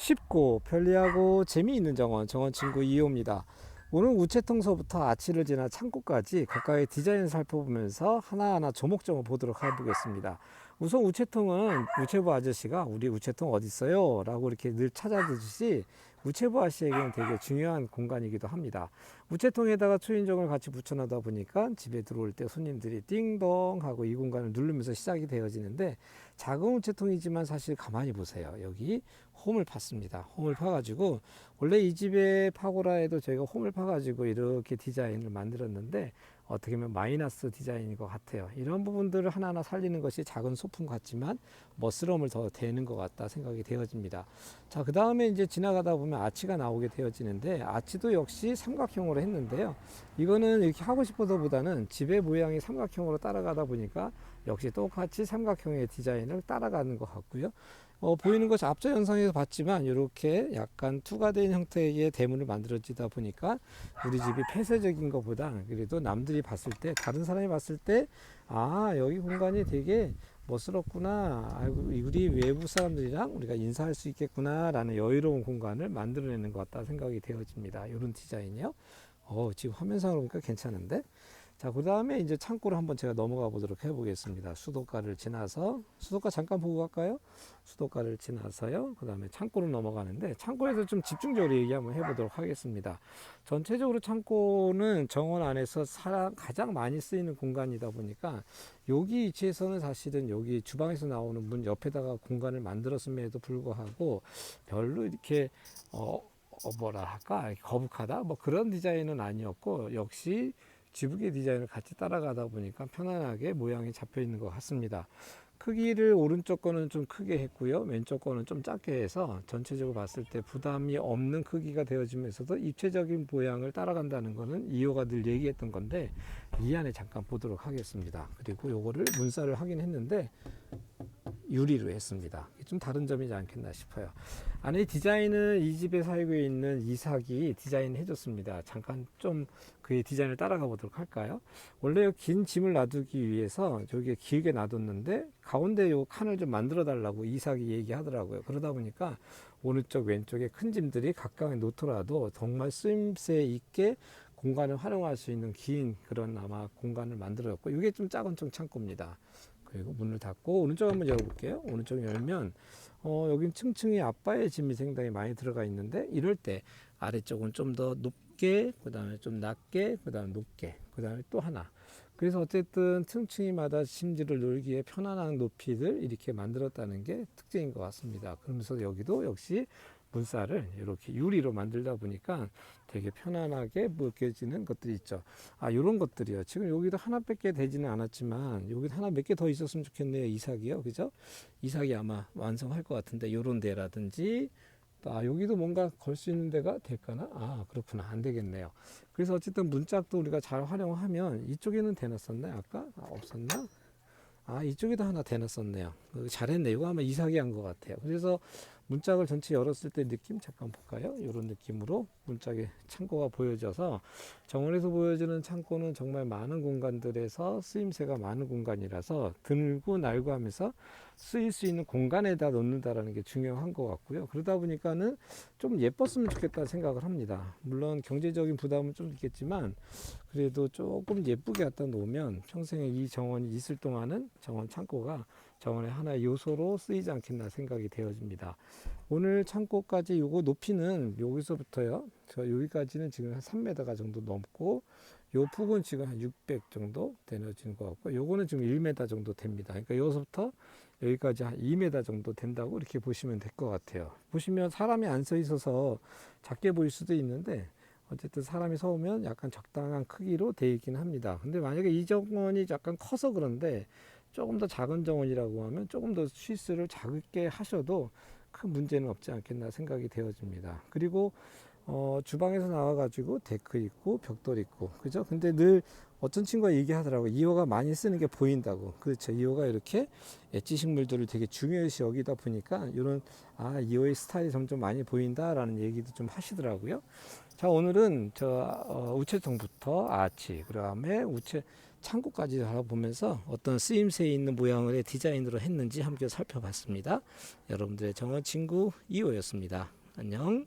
쉽고 편리하고 재미있는 정원 정원 친구 2호입니다. 오늘 우체통서부터 아치를 지나 창고까지 각각의 디자인을 살펴보면서 하나하나 조목조목 보도록 해보겠습니다. 우선 우체통은 우체부 아저씨가 우리 우체통 어디 있어요? 라고 이렇게 늘 찾아주듯이 우체부 아저씨에게는 되게 중요한 공간이기도 합니다. 우체통에다가 초인종을 같이 붙여놓다 보니까 집에 들어올 때 손님들이 띵동 하고 이 공간을 누르면서 시작이 되어지는데 작은 우체통이지만 사실 가만히 보세요. 여기 홈을 팠습니다. 홈을 파가지고 원래 이 집에 파고라 해도 저희가 홈을 파가지고 이렇게 디자인을 만들었는데 어떻게 보면 마이너스 디자인인 것 같아요. 이런 부분들을 하나하나 살리는 것이 작은 소품 같지만 멋스러움을 더 대는 것 같다 생각이 되어집니다. 자, 그 다음에 이제 지나가다 보면 아치가 나오게 되어지는데 아치도 역시 삼각형으로 했는데요. 이거는 이렇게 하고 싶어서 보다는 집의 모양이 삼각형으로 따라가다 보니까 역시 똑같이 삼각형의 디자인을 따라가는 것 같고요. 어, 보이는 것이 앞서 영상에서 봤지만 이렇게 약간 투과된 형태의 대문을 만들어지다 보니까 우리 집이 폐쇄적인 것보다 그래도 남들이 봤을 때 다른 사람이 봤을 때 아 여기 공간이 되게 멋스럽구나. 아이고 우리 외부 사람들이랑 우리가 인사할 수 있겠구나라는 여유로운 공간을 만들어내는 것 같다 생각이 되어집니다. 이런 디자인이요. 어 지금 화면상으로 보니까 괜찮은데 자, 그 다음에 이제 창고를 한번 제가 넘어가 보도록 해보겠습니다. 수도가를 지나서, 수도가 잠깐 보고 갈까요? 수도가를 지나서요. 그 다음에 창고를 넘어가는데, 창고에서 좀 집중적으로 얘기 한번 해보도록 하겠습니다. 전체적으로 창고는 정원 안에서 사람, 가장 많이 쓰이는 공간이다 보니까, 여기 위치에서는 사실은 여기 주방에서 나오는 문 옆에다가 공간을 만들었음에도 불구하고, 별로 이렇게, 어, 어 뭐라 할까? 거북하다? 뭐 그런 디자인은 아니었고, 역시 지붕의 디자인을 같이 따라가다 보니까 편안하게 모양이 잡혀 있는 것 같습니다. 크기를 오른쪽 거는 좀 크게 했고요. 왼쪽 거는 좀 작게 해서 전체적으로 봤을 때 부담이 없는 크기가 되어지면서도 입체적인 모양을 따라간다는 거는 이호가 늘 얘기했던 건데 이 안에 잠깐 보도록 하겠습니다. 그리고 요거를 문살을 하긴 했는데 유리로 했습니다. 좀 다른 점이지 않겠나 싶어요. 안에 디자인은 이 집에 살고 있는 이삭이 디자인 해줬습니다. 잠깐 좀 그의 디자인을 따라가 보도록 할까요? 원래 긴 짐을 놔두기 위해서 저기 길게 놔뒀는데 가운데 요 칸을 좀 만들어 달라고 이삭이 얘기하더라고요. 그러다 보니까 오른쪽 왼쪽에 큰 짐들이 가까이 놓더라도 정말 쓰임새 있게 공간을 활용할 수 있는 긴 그런 아마 공간을 만들었고 이게 좀 작은 좀 창고입니다. 그리고 문을 닫고 오른쪽 한번 열어볼게요. 오른쪽 열면 어, 여긴 층층이 아빠의 짐이 상당히 많이 들어가 있는데 이럴 때 아래쪽은 좀 더 높게 그 다음에 좀 낮게 그 다음에 높게 그 다음에 또 하나 그래서 어쨌든 층층이마다 심지를 놀기에 편안한 높이를 이렇게 만들었다는 게 특징인 것 같습니다. 그러면서 여기도 역시 문살을 이렇게 유리로 만들다 보니까 되게 편안하게 느껴지는 것들이 있죠. 아, 요런 것들이요. 지금 여기도 하나밖에 되지는 않았지만 여기도 하나 몇 개 더 있었으면 좋겠네요. 이삭이요. 그죠? 이삭이 아마 완성할 것 같은데 요런 데라든지 또 아, 여기도 뭔가 걸 수 있는 데가 될까나? 아, 그렇구나. 안 되겠네요. 그래서 어쨌든 문짝도 우리가 잘 활용하면 이쪽에는 대놨었나요? 아까? 아, 없었나? 아, 이쪽에도 하나 대놨었네요. 그 잘했네. 이거 아마 이삭이 한 것 같아요. 그래서 문짝을 전체 열었을 때 느낌 잠깐 볼까요? 이런 느낌으로 문짝의 창고가 보여져서 정원에서 보여지는 창고는 정말 많은 공간들에서 쓰임새가 많은 공간이라서 들고 날고 하면서 쓰일 수 있는 공간에다 놓는다라는 게 중요한 것 같고요. 그러다 보니까는 좀 예뻤으면 좋겠다 생각을 합니다. 물론 경제적인 부담은 좀 있겠지만 그래도 조금 예쁘게 갖다 놓으면 평생에 이 정원이 있을 동안은 정원 창고가 정원의 하나의 요소로 쓰이지 않겠나 생각이 되어집니다. 오늘 창고까지 요거 높이는 여기서부터요. 저 여기까지는 지금 한 3m가 정도 넘고 요 폭은 지금 한 600 정도 되어지는 것 같고 요거는 지금 1m 정도 됩니다. 그러니까 여기서부터 여기까지 한 2m 정도 된다고 이렇게 보시면 될 것 같아요. 보시면 사람이 안 서 있어서 작게 보일 수도 있는데 어쨌든 사람이 서우면 약간 적당한 크기로 되어 있긴 합니다. 근데 만약에 이 정원이 약간 커서 그런데 조금 더 작은 정원이라고 하면 조금 더 스위스를 작게 하셔도 큰 문제는 없지 않겠나 생각이 되어집니다. 그리고 어, 주방에서 나와가지고 데크 있고 벽돌 있고. 그죠? 근데 늘 어떤 친구가 얘기하더라고. 이호가 많이 쓰는 게 보인다고. 그렇죠. 이호가 이렇게 엣지 식물들을 되게 중요시 여기다 보니까 이런 아 이호의 스타일이 점점 많이 보인다라는 얘기도 좀 하시더라고요. 자 오늘은 저 어, 우체통부터 아치 그 다음에 우체 창고까지 알아보면서 어떤 쓰임새 있는 모양의 디자인으로 했는지 함께 살펴봤습니다. 여러분들의 정원 친구 2호였습니다. 안녕.